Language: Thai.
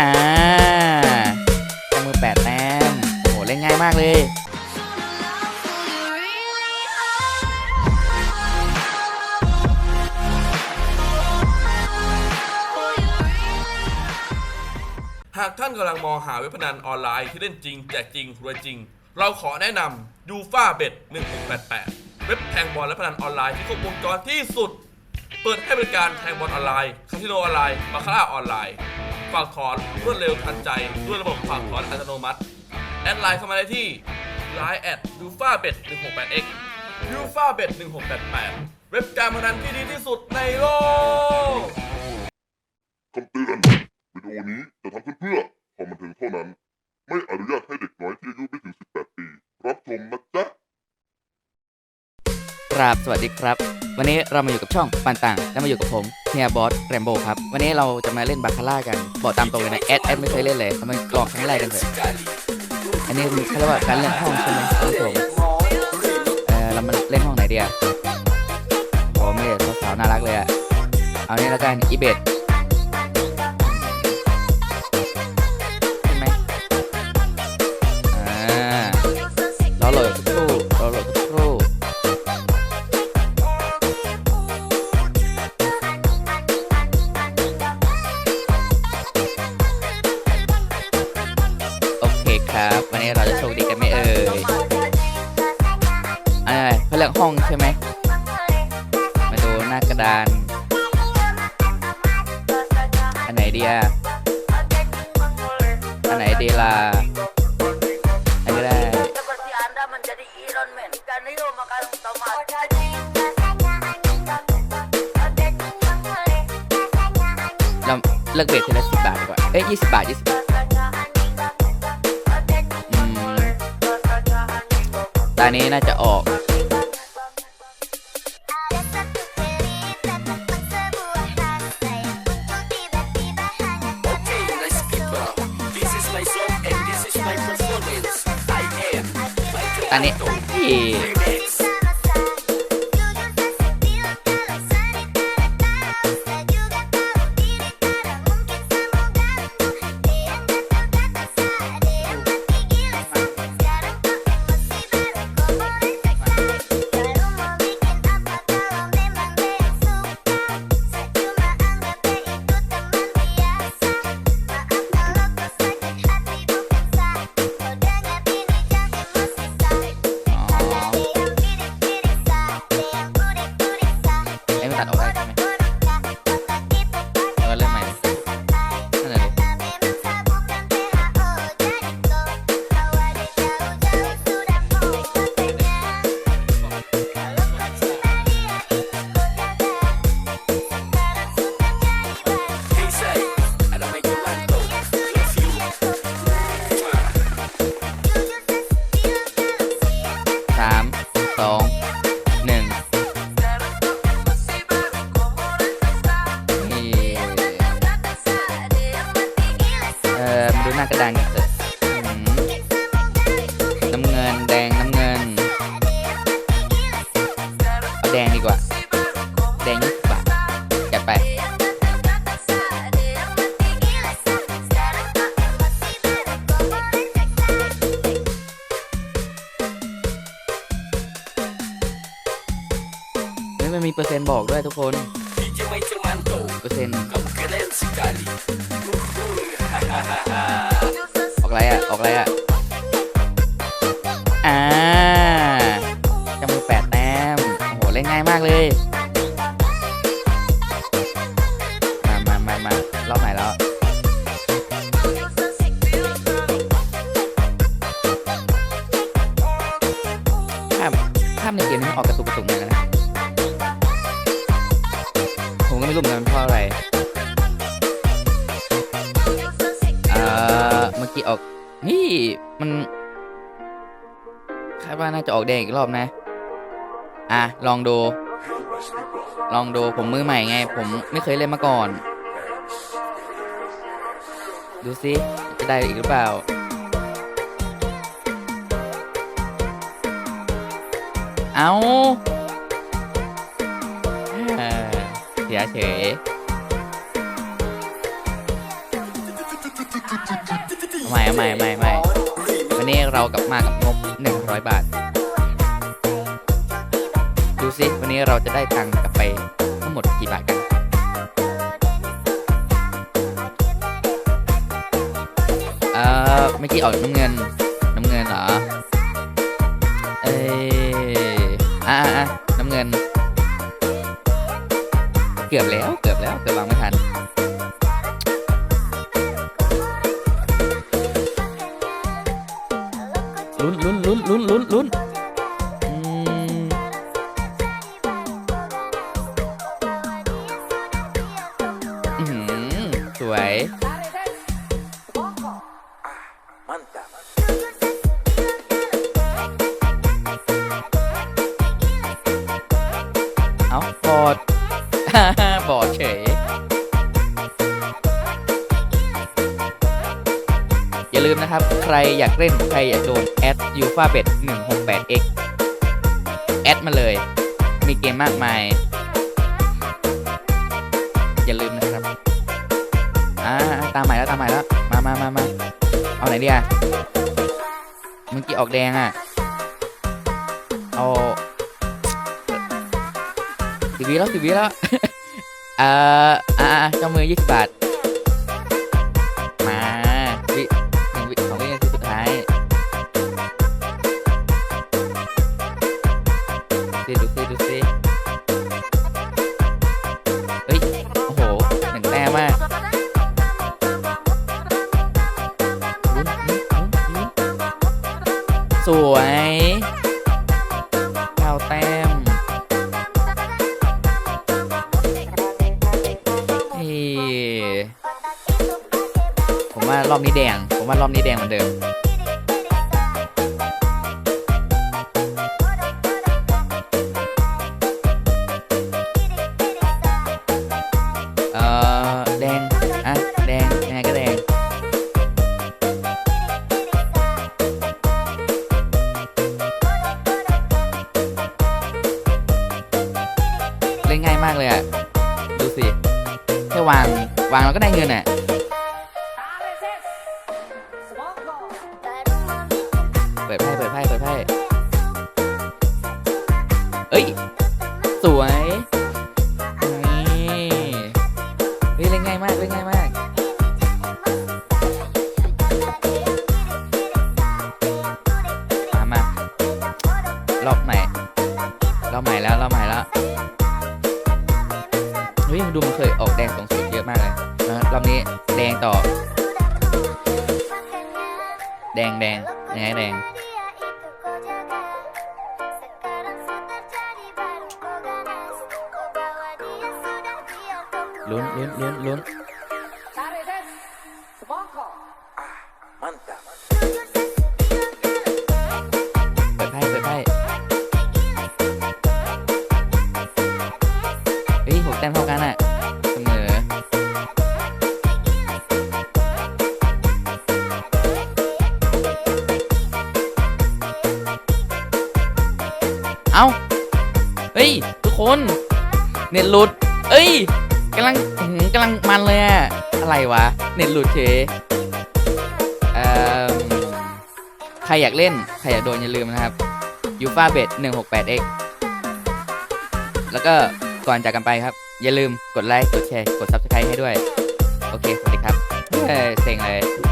อ่าจับมือแปดแต้มโอ้โหเล่นง่ายมากเลยหากท่านกำลังมองหาเว็บพนันออนไลน์ที่เล่นจริงแจกจริงรวยจริง เราขอแนะนำยูฟาเบ็ด1688 เว็บแทงบอลและพนันออนไลน์ที่ครบวงจรที่สุด เปิดให้บริการแทงบอลออนไลน์ คาสิโนออนไลน์บาคาร่าออนไลน์ ฝากถอนรวดเร็วทันใจด้วยระบบฝากถอนอัตโนมัติ แอดไลน์เข้ามาได้ที่ Line แอดยูฟาเบ็ด 168x ยูฟาเบ็ด1688เว็บการพนันที่ดีที่สุดในโลกคำเตือนวิดีโอนี้จะทำขึ้นเพื่อความบันเทิงเท่านั้น ไม่อนุญาตให้เด็กน้อยที่อายุไม่ถึง 18 ปี รับชมนะจ๊ะครับสวัสดีครับ วันนี้เรามาอยู่กับช่องปันต่าง และมาอยู่กับผมเฮียบอสแรมโบ้ครับ วันนี้เราจะมาเล่นบาคาร่ากัน บอกตามตรงเลยนะแอดแอดไม่เคยเล่นเลยทำไมกลอกครั้งแรกกันเถอะอันนี้เขาเรียกว่าการเล่นห้องใช่ไหมครับผมเออเรามาเล่นห้องไหนดีอะโอ้ไม่เด็สาวน่ารักเลยอะเอานี่แล้วกันอีเบด วันนี้เราจะโชคดีกันไหมเอ่ยอะไรเขาเรียกห้องใช่ไหมมาดูหน้ากระดาน อันไหนดีอะอันไหนดีล่ะอันนี้ได้ เราเลิกเบรกทีละสิบบาทดีกว่า เอ้ยยี่สิบบาทยี่สิบ นี้น่าจะออก ตอนนี้ น้ากระดานกันเถอะอืมน้ำเงินแดงน้ำเงินเอาแดงดีกว่า แดงยี่สิบบาทจัดไปนี่มันมีเปอร์เซ็นต์บอกด้วยทุกคน เปอร์เซ็นต์ Kau keren sekali. ออกอะไรอะ ออกอะไรอะ อ่าจำมือแปดแต้มโอ้โห เล่นง่ายมากเลย มามามามารอบไหนแล้ว ภาพ ภาพในเกมนี้ออกกระตุกกระตุกเหมือนกันนะ ผมก็ไม่รู้เหมือนกันเพราะอะไร ออกี้ออกนี่มันคาดว่าน่าจะออกแดงอีกรอบนะ อะ ลองดู ลองดูผมมือใหม่ไง ผมไม่เคยเล่นมาก่อน ดูซิจะได้อีกหรือเปล่า เอาเสียเฉย ไม่ไม่ไม่ไม่วันนี้เรากลับมากับงบ 100 บาท ดูสิวันนี้เราจะได้ตังค์กลับไปทั้งหมดกี่บาทกันเอ่อเมื่อกี้ออกน้ำเงินน้ำเงินเหรอเอ้ยอะอะอะน้ำเงิน เกือบแล้วเกือบ ลุ้นลุ้นลุ้นลุ้นลุ้นลุ้น นะครับ ใครอยากเล่นใครอยากโดนแอดยูฟาเบ็ด 168x แอดมาเลย มีเกมมากมาย อย่าลืมนะครับ อ่า ตามใหม่แล้วตามใหม่แล้ว มามามามาเอาไหนดีอะเมื่อกี้ออกแดงอะ เอาสิบวิแล้วสิบวิแล้วเอ่ออ่าเจ้ามือยี่สิบบาท วยเก้าแต้มผมว่ารอบนี้แดง ผมว่ารอบนี้แดงเหมือนเดิมากเลยอะ ดูสิ แค่วาง วางแล้วก็ได้เงินอะ เปิดไพ่เปิดไพ่เปิดไพ่เอ้ย สวยนี่เฮ้ยเล่นง่ายมากเล่นง่ายมากมามารอบใหม่รอบใหม่แล้วรอบใหม่แล้ว เฮ้ยดูมันเคยออกแดงสองสุดเยอะมากเลยนะรอบนี้แดงต่อ แดงแดงยังไงแดงลุ้นลุ้นลุ้นลุ้น เอ้าเฮ้ย ทุกคน เน็ตหลุดเอ้ยกำลังหกำลังมันเลยอะอะไรวะ เน็ตหลุดเฉยเออใครอยากเล่น ใครอยากโดนอย่าลืมนะครับยูฟาเบ t 168x แล้วก็ก่อนจากกันไปครับ อย่าลืมกดไลค์ กดแชร์ กด Subscribe ให้ด้วย โอเค สวัสดีครับเฮ้ยเซ็งเลย